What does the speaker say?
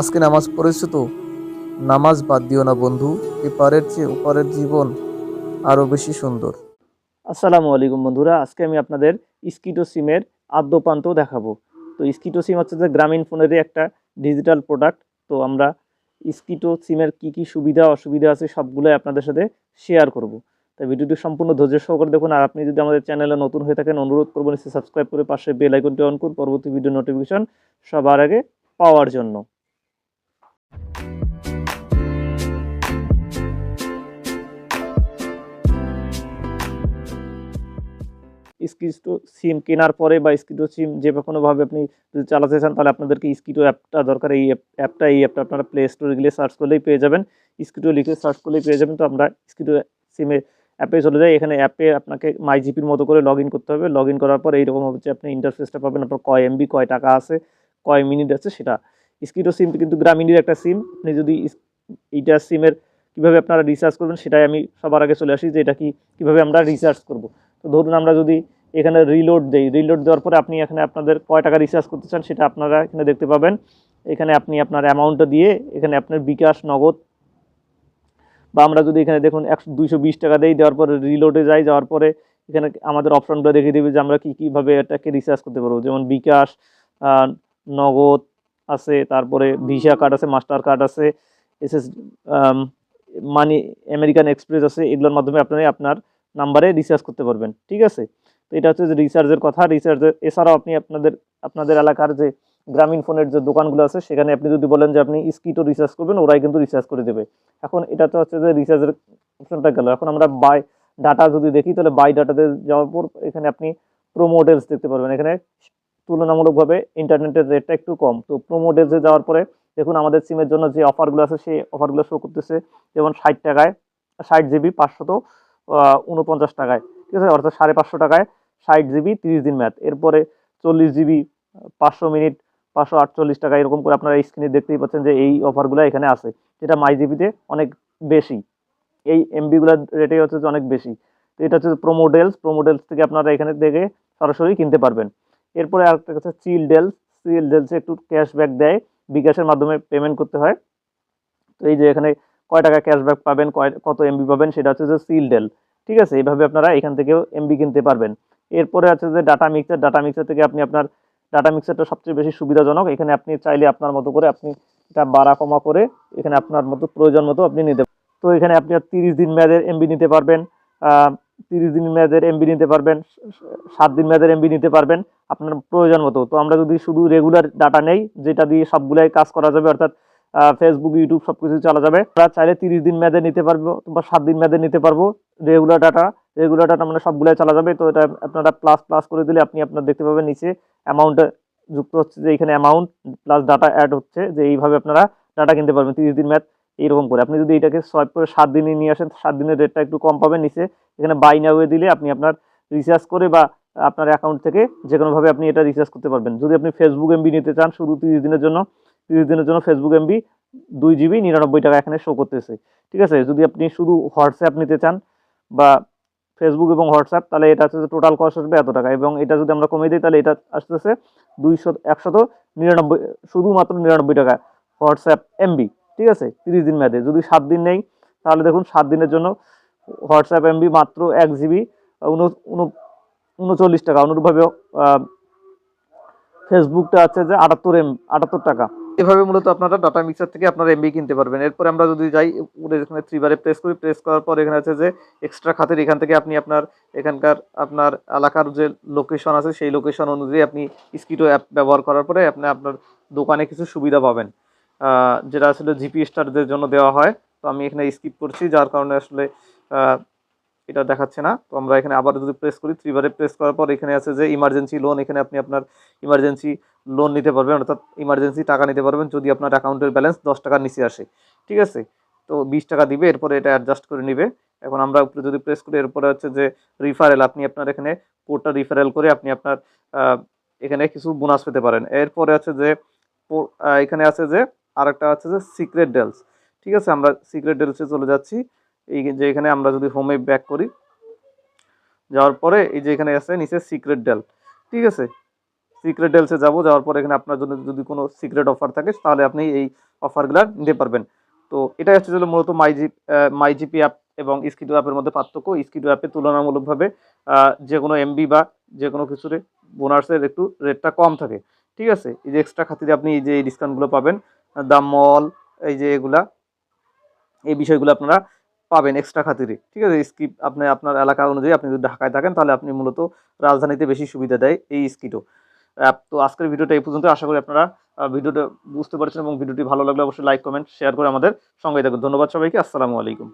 আজকে নামাজ পড়েছো তো? নামাজ বাদ দিও না বন্ধু, এপারের চেয়ে ওপারের জীবন আরও বেশি সুন্দর। আসসালামু আলাইকুম বন্ধুরা, আজকে আমি আপনাদের স্কিটো সিমের আদ্যপান্ত দেখাবো। তো স্কিটো সিম হচ্ছে যে গ্রামীণ ফোনেরই একটা ডিজিটাল প্রোডাক্ট। তো আমরা স্কিটো সিমের কি কি সুবিধা, অসুবিধা আছে সবগুলোই আপনাদের সাথে শেয়ার করব। তাই ভিডিওটি সম্পূর্ণ ধৈর্য সহকারে দেখুন, আর আপনি যদি আমাদের চ্যানেলে নতুন হয়ে থাকেন, অনুরোধ করব নিশ্চয়ই সাবস্ক্রাইব করে পাশে বেল আইকনটি অন করুন, পরবর্তী ভিডিও নোটিফিকেশন সবার আগে পাওয়ার জন্য। স্কিটো সিম কেনার পরে বা স্কিটো সিম যে কোনোভাবে আপনি যদি চালাতে চান, তাহলে আপনাদেরকে স্কিটো অ্যাপটা দরকার। এই অ্যাপটা এই অ্যাপটা আপনারা প্লে স্টোরে গেলে সার্চ করলেই পেয়ে যাবেন। স্কিটো লিখে সার্চ করলেই পেয়ে যাবেন। তো আমরা স্কিটো সিমে অ্যাপে চলে যাই। এখানে অ্যাপে আপনাকে মাই জিপির মতো করে লগ করতে হবে। লগ করার পর এইরকম হচ্ছে আপনি ইন্টারফেসটা পাবেন। আপনার কয় এমবি কয় টাকা আছে, কয় মিনিট আছে, সেটা। স্কিটো সিম কিন্তু গ্রামীণের একটা সিম। আপনি যদি এইটা সিমের কীভাবে আপনারা রিচার্জ করবেন, সেটাই আমি সবার আগে চলে আসি যে এটা কি, কীভাবে আমরা রিচার্জ করব। তো ধরুন আমরা যদি এখানে রিলোড দেই। রিলোড দেওয়ার পরে আপনি এখানে আপনাদের কয় টাকা রিচার্জ করতে চান সেটা আপনারা এখানে দেখতে পাবেন। এখানে আপনি আপনার অ্যামাউন্টটা দিয়ে এখানে আপনার বিকাশ, নগদ বা আমরা যদি এখানে দেখুন একশো দুইশো বিশ টাকা দেই, দেওয়ার পরে রিলোডে যাই, যাওয়ার পরে এখানে আমাদের অপশনগুলো দেখিয়ে দেবে যে আমরা কী, কীভাবে এটাকে রিচার্জ করতে পারব। যেমন বিকাশ নগদ আছে, তারপরে ভিসা কার্ড আছে মাস্টার কার্ড আছে, এসএস মানি আমেরিকান এক্সপ্রেস আছে, এগুলোর মাধ্যমে আপনি আপনার নাম্বারে রিচার্জ করতে পারবেন। ঠিক আছে? তো এটা হচ্ছে যে রিচার্জের কথা। রিচার্জের এছাড়াও আপনি আপনাদের আপনাদের এলাকার যে গ্রামীণ ফোনের যে দোকানগুলো আছে, সেখানে আপনি যদি বলেন যে আপনি স্কিটও রিচার্জ করবেন, ওরাই কিন্তু রিচার্জ করে দেবে। এখন এটা তো হচ্ছে যে রিচার্জের অপশনটা গেল। এখন আমরা বাই ডাটা যদি দেখি, তাহলে বাই ডাটাতে যাওয়ার পর এখানে আপনি প্রোমোডেলস দেখতে পারবেন। এখানে তুলনামূলকভাবে ইন্টারনেটের রেটটা একটু কম। তো প্রোমোডেলসে যাওয়ার পরে দেখুন, আমাদের সিমের জন্য যে অফারগুলো আছে, সেই অফারগুলো শো করতেছে যেমন ষাট টাকায়, ষাট জিবি পাঁচশত উনপঞ্চাশ টাকায়। ঠিক আছে? অর্থাৎ সাড়ে পাঁচশো টাকায় ষাট জিবি তিরিশ দিন ম্যাথ এরপরে চল্লিশ জিবি পাঁচশো মিনিট পাঁচশো আটচল্লিশ টাকা, এরকম করে আপনারা এই স্ক্রিনে দেখতেই পাচ্ছেন যে এই অফারগুলো এখানে আছে, যেটা মাই জিবিতে অনেক বেশি। এই এমবিগুলোর রেটে হচ্ছে যে অনেক বেশি। তো এটা হচ্ছে প্রোমোডেলস প্রোমোডেলস থেকে আপনারা এখানে দেখে সরাসরি কিনতে পারবেন। এরপরে আরেকটা হচ্ছে চিলডেলস চিলডেলসে একটু ক্যাশব্যাক দেয়, বিকাশের মাধ্যমে পেমেন্ট করতে হয়। তো এই যে এখানে কয় টাকা ক্যাশব্যাক পাবেন, কয়, কত এমবি পাবেন, সেটা হচ্ছে যে সিলডেল ঠিক আছে? এইভাবে আপনারা এখান থেকেও এমবি কিনতে পারবেন। এরপরে আছে যে ডাটা মিক্সার ডাটা মিক্সার থেকে আপনি আপনার ডাটা মিক্সারটা সবচেয়ে বেশি সুবিধাজনক। এখানে আপনি চাইলে আপনার মতো করে আপনি এটা বাড়া কমা করে এখানে আপনার মতো প্রয়োজন মতো আপনি নিতে তো এখানে আপনি তিরিশ দিন মেয়াদের এমবি নিতে পারবেন তিরিশ দিন মেয়াদের এমবি নিতে পারবেন সাত দিন মেয়াদের এমবি নিতে পারবেন আপনার প্রয়োজন মতো। তো আমরা যদি শুধু রেগুলার ডাটা নেই, যেটা দিয়ে সবগুলাই কাজ করা যাবে, অর্থাৎ ফেসবুক ইউটিউব সব কিছু চালা যাবে, আমরা চাইলে তিরিশ দিন মেয়াদে নিতে পারব, বা সাত দিন মেয়াদে নিতে পারব রেগুলার ডাটা রেগুলার ডাটা মানে সবগুলাই চালা যাবে। তো এটা আপনারা প্লাস প্লাস করে দিলে আপনি আপনার দেখতে পাবেন নিচে অ্যামাউন্ট যুক্ত হচ্ছে যে এখানে অ্যামাউন্ট প্লাস ডাটা অ্যাড হচ্ছে, যে এইভাবে আপনারা ডাটা কিনতে পারবেন। তিরিশ দিন ম্যাথ এইরকম করে। আপনি যদি এটাকে সোয়াইপ করে সাত দিনে নিয়ে আসেন, সাত দিনের রেটটা একটু কম পাবেন নিচে। এখানে বাই না হয়ে দিলে আপনি আপনার রিচার্জ করে বা আপনার অ্যাকাউন্ট থেকে যে কোনোভাবে আপনি এটা রিচার্জ করতে পারবেন। যদি আপনি ফেসবুক এমবি নিতে চান, শুধু তিরিশ দিনের জন্য, তিরিশ দিনের জন্য ফেসবুক এমবি দুই জিবি নিরানব্বই টাকা এখানে শো করতেছে। ঠিক আছে? যদি আপনি শুধু হোয়াটসঅ্যাপ নিতে চান বা ফেসবুক এবং হোয়াটসঅ্যাপ তাহলে এটা হচ্ছে টোটাল কস্ট আসবে এত টাকা। এবং এটা যদি আমরা কমিয়ে দিই, তাহলে এটা আসতেছে দুইশো, একশত নিরানব্বই, শুধুমাত্র নিরানব্বই টাকা হোয়াটসঅ্যাপ এমবি ঠিক আছে? তিরিশ দিন মেয়াদে। যদি সাত দিন নেই, তাহলে দেখুন সাত দিনের জন্য হোয়াটসঅ্যাপ এমবি মাত্র এক জিবি উনচল্লিশ টাকা। অনুরূপভাবে ফেসবুকটা আছে যে আটাত্তর এম আটাত্তর টাকা। এভাবে মূলত আপনারা ডাটা মিক্সার থেকে আপনারা এমবি কিনতে পারবেন। এরপরে আমরা যদি যাই উপরে এখানে থ্রি বারে প্রেস করি প্রেস করার পর এখানে আছে যে এক্সট্রা খাতের এখান থেকে আপনি আপনার, এখানকার আপনার এলাকার যে লোকেশন আছে, সেই লোকেশন অনুযায়ী আপনি স্কিটো অ্যাপ ব্যবহার করার পরে আপনি আপনার দোকানে কিছু সুবিধা পাবেন। যেটা আসলে জিপি স্টারদের জন্য দেওয়া হয়। তো আমি এখানে স্কিপ করছি, যার কারণে আসলে এটা দেখাচ্ছে না। তো আমরা এখানে আবার যদি প্রেস করি থ্রিবারে প্রেস করার পর এখানে আছে যে ইমার্জেন্সি লোন এখানে আপনি আপনার ইমার্জেন্সি লোন নিতে পারবেন, অর্থাৎ ইমার্জেন্সি টাকা নিতে পারবেন যদি আপনার অ্যাকাউন্টের ব্যালেন্স দশ টাকার নিচে আসে। ঠিক আছে? তো বিশ টাকা দিবে, এরপরে এটা অ্যাডজাস্ট করে নিবে। এখন আমরা উপরে যদি প্রেস করি, এরপরে হচ্ছে যে রিফারেল আপনি আপনার এখানে কোডটা রিফারেল করে আপনি আপনার এখানে কিছু বোনাস পেতে পারেন। এরপরে আছে যে এখানে আছে যে আরেকটা আছে যে সিক্রেট ডেলস ঠিক আছে? আমরা সিক্রেট ডেলসে চলে যাচ্ছি। এই যে এখানে আমরা যদি হোমে ব্যাক করি, যাওয়ার পরে এই যে এখানে আছে নিচে সিক্রেট ডেল ঠিক আছে? সিক্রেট ডেলসে যাব, যাওয়ার পর এখানে আপনার জন্য যদি কোনো সিক্রেট অফার থাকে, তাহলে আপনি এই অফারগুলো নিতে পারবেন। তো এটাই হচ্ছে ছিল মূলত মাইজি মাইজিপি অ্যাপ এবং স্কিডো অ্যাপের মধ্যে পার্থক্য। স্কিডো অ্যাপে তুলনামূলকভাবে যে কোনো এমবি বা যে কোনো কিছুরে বোনাসের একটু রেটটা কম থাকে, ঠিক আছে? এই যে এক্সট্রা খাতিরে আপনি এই যে এই ডিসকাউন্টগুলো পাবেন। দ্য মল, এই যে এগুলা, এই বিষয়গুলো আপনারা পাবেন এক্সট্রা খাতিরে। ঠিক আছে, স্কিপ আপনি আপনার এলাকা অনুযায়ী আপনি যদি ঢাকায় থাকেন, তাহলে আপনি মূলত রাজধানীতে বেশি সুবিধা দেয় এই স্কিটও তো আজকের ভিডিওটা এই পর্যন্ত আশা করি আপনারা ভিডিওটা বুঝতে পারছেন এবং ভিডিওটি ভালো লাগলে অবশ্যই লাইক কমেন্ট শেয়ার করে আমাদের সঙ্গে থাকুন। ধন্যবাদ সবাইকে। আসসালামু আলাইকুম।